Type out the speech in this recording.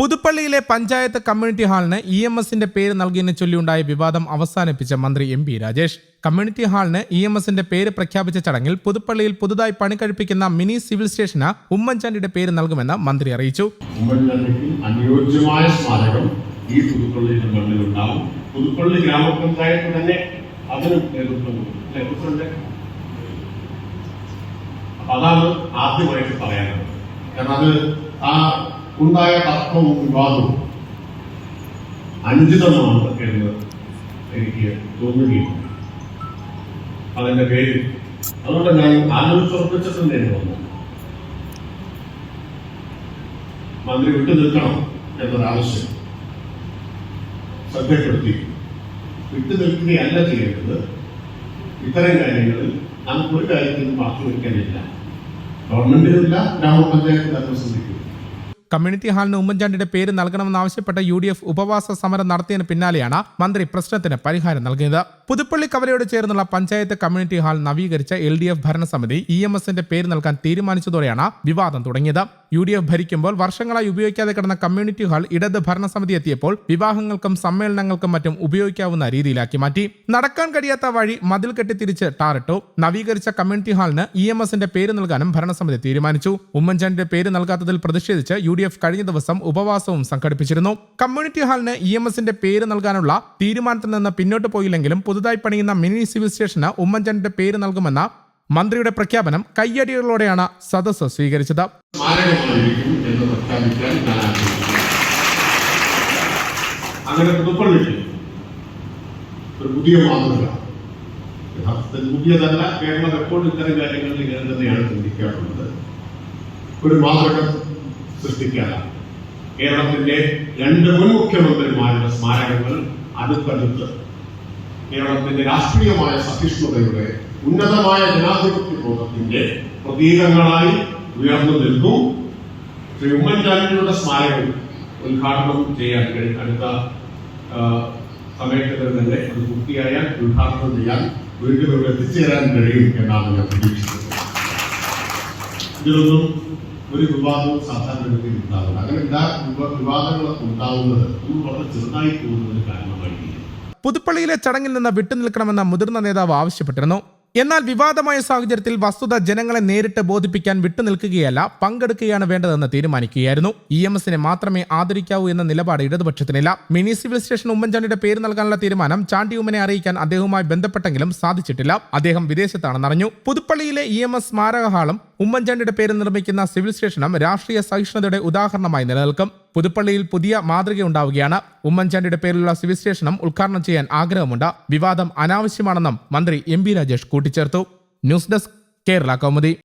പുതുപ്പള്ളിയിലെ panchayat community ഹാളിന് E M എസിന്റെ പേര് നൽകിയതിനെ ചൊല്ലിയുണ്ടായ വിവാദം അവസാനിപ്പിച്ച മന്ത്രി എം പി രാജേഷ്. കമ്മ്യൂണിറ്റി ഹാളിന് ഇ എം എസിന്റെ പേര് പ്രഖ്യാപിച്ച ചടങ്ങിൽ പുതുപ്പള്ളിയിൽ പുതുതായി പണി കഴിപ്പിക്കുന്ന മിനി സിവിൽ സ്റ്റേഷന് ഉമ്മൻചാണ്ടിയുടെ പേര് നൽകുമെന്ന് മന്ത്രി അറിയിച്ചു. സ്മാരകം ഈ പുതുപ്പള്ളി ഗ്രാമപഞ്ചായത്ത് തന്നെ അതിന് നേതൃത്വം അതാണ് ആദ്യമായിട്ട് പറയാനുള്ളത്. കാരണം അത് ആ ഉണ്ടായ തർക്കവും വിവാദവും അനുചിതമാണ് എന്ന് എനിക്ക് തോന്നുകയുണ്ട് അതിന്റെ പേര് അതുകൊണ്ട് ഞാൻ ആലോചിച്ചുറപ്പിച്ചിട്ടുണ്ട് എന്ന് തോന്നുന്നു. മന്ത്രി വിട്ടു നിൽക്കണം എന്നൊരാവശ്യം ശ്രദ്ധപ്പെടുത്തി വിട്ടു നിൽക്കുകയല്ല ചെയ്യേണ്ടത്. ഇത്തരം കാര്യങ്ങളിൽ നമുക്ക് ഒരു കാര്യത്തിൽ മാറ്റി വയ്ക്കാനില്ല ഗവൺമെന്റിനില്ല ഗ്രാമപഞ്ചായത്ത് ശ്രദ്ധിക്കും കമ്മ്യൂണിറ്റി ഹാളിന് ഉമ്മൻചാണ്ടിയുടെ പേര് നൽകണമെന്നാവശ്യപ്പെട്ട് യു ഡി എഫ് ഉപവാസ സമരം നടത്തിയതിന് പിന്നാലെയാണ് മന്ത്രി പ്രശ്നത്തിന് പരിഹാരം നൽകിയത് പുതുപ്പള്ളി കവലയോട് ചേർന്നുള്ള പഞ്ചായത്ത് കമ്മ്യൂണിറ്റി ഹാൾ നവീകരിച്ച എൽ ഡി എഫ് ഭരണസമിതി ഇ എം എസിന്റെ പേര് നൽകാൻ തീരുമാനിച്ചതോടെയാണ് വിവാദം തുടങ്ങിയത്. യു ഡി എഫ് ഭരിക്കുമ്പോൾ വർഷങ്ങളായി ഉപയോഗിക്കാതെ കിടന്ന കമ്മ്യൂണിറ്റി ഹാൾ ഇടത് ഭരണസമിതി എത്തിയപ്പോൾ വിവാഹങ്ങൾക്കും സമ്മേളനങ്ങൾക്കും മറ്റും ഉപയോഗിക്കാവുന്ന രീതിയിലാക്കി മാറ്റി. നടക്കാൻ കഴിയാത്ത വഴി മതിൽ കെട്ടി തിരിച്ച് ടാറിട്ടു. നവീകരിച്ച കമ്മ്യൂണിറ്റി ഹാളിന് ഇ എം എസിന്റെ പേര് നൽകാനും ഭരണസമിതി തീരുമാനിച്ചു. ഉമ്മൻചാണ്ടിന്റെ പേര് നൽകാത്തതിൽ പ്രതിഷേധിച്ച് യു ഡി എഫ് കഴിഞ്ഞ ദിവസം ഉപവാസവും സംഘടിപ്പിച്ചിരുന്നു. കമ്മ്യൂണിറ്റി ഹാളിന് ഇ എം എസിന്റെ പേര് നൽകാനുള്ള തീരുമാനത്തിൽ നിന്ന് പിന്നോട്ട് പോയില്ലെങ്കിലും പുതുതായി പണിയുന്ന മിനി സിവിൽ സ്റ്റേഷന് ഉമ്മൻചാണ്ടിന്റെ പേര് നൽകുമെന്ന മന്ത്രിയുടെ പ്രഖ്യാപനം കയ്യടികളോടെയാണ് സദസ്സ് സ്വീകരിച്ചത്. അങ്ങനെ പുതുപ്പള്ളിക്ക് ഒരു പുതിയ മാതൃക യഥാർത്ഥത്തിൽ പുതിയതല്ല കേരളം എപ്പോഴും ഇത്തരം കാര്യങ്ങളിൽ ഇങ്ങനെ തന്നെയാണ് ചിന്തിക്കാറുള്ളത്. ഒരു മാതൃക സൃഷ്ടിക്കാനാണ്. കേരളത്തിന്റെ രണ്ട് മുൻ മുഖ്യമന്ത്രിമാരുടെ സ്മാരകങ്ങൾ അടുത്തടുത്ത് കേരളത്തിന്റെ രാഷ്ട്രീയമായ സഹിഷ്ണുതയുടെ ഉന്നതമായ ജനാധിപത്യ ബോധത്തിന്റെ പ്രതീകങ്ങളായി ഉയർന്നു നിൽക്കും. ശ്രീ ഉമ്മൻചാണ്ടിയുടെ സ്മാരകം ഉദ്ഘാടനം ചെയ്യാൻ കഴിയും അടുത്ത സമയത്ത് തന്നെ അത് പൂർത്തിയായാൽ ഉദ്ഘാടനം ചെയ്യാൻ വീണ്ടും ഇവിടെ എത്തിച്ചേരാൻ കഴിയും എന്നാണ് ഞാൻ പ്രതീക്ഷിക്കുന്നത്. ഇതിലൊന്നും ഒരു വിവാദവും സാധാരണഗതിയിൽ ഉണ്ടാവില്ല. അങ്ങനെ എല്ലാ വിവ- വിവാദങ്ങളൊക്കെ ഉണ്ടാവുന്നത്? വളരെ ചെറുതായി പോകുന്നതിന് കാരണമായിരിക്കും പുതുപ്പള്ളിയിലെ ചടങ്ങിൽ നിന്ന് വിട്ടുനിൽക്കണമെന്ന മുതിർന്ന നേതാവ് ആവശ്യപ്പെട്ടിരുന്നു. എന്നാൽ വിവാദമായ സാഹചര്യത്തിൽ വസ്തുത ജനങ്ങളെ നേരിട്ട് ബോധിപ്പിക്കാൻ വിട്ടുനിൽക്കുകയല്ല പങ്കെടുക്കുകയാണ് വേണ്ടതെന്ന് തീരുമാനിക്കുകയായിരുന്നു. ഇ എം എസിനെ മാത്രമേ ആദരിക്കാവൂ എന്ന നിലപാട് ഇടതുപക്ഷത്തിനില്ല. മിനി സിവിൽ സ്റ്റേഷൻ ഉമ്മൻചാണ്ടിയുടെ പേര് നൽകാനുള്ള തീരുമാനം ചാണ്ടി ഉമ്മനെ അറിയിക്കാൻ അദ്ദേഹവുമായി ബന്ധപ്പെട്ടെങ്കിലും സാധിച്ചിട്ടില്ല. അദ്ദേഹം വിദേശത്താണെന്നറിഞ്ഞു പുതുപ്പള്ളിയിലെ ഇ എം എസ് സ്മാരക ഹാളും ഉമ്മൻചാണ്ടിയുടെ പേര് നിർമ്മിക്കുന്ന സിവിൽ സ്റ്റേഷനും രാഷ്ട്രീയ സഹിഷ്ണുതയുടെ ഉദാഹരണമായി നിലനിൽക്കും. പുതുപ്പള്ളിയിൽ പുതിയ മാതൃകയുണ്ടാവുകയാണ്. ഉമ്മൻചാണ്ടിയുടെ പേരിലുള്ള സിവിൽ സ്റ്റേഷനും ഉദ്ഘാടനം ചെയ്യാൻ ആഗ്രഹമുണ്ട്. വിവാദം അനാവശ്യമാണെന്നും മന്ത്രി എം രാജേഷ് കൂട്ടിച്ചേർത്തു. News desk Kerala Kaumudi.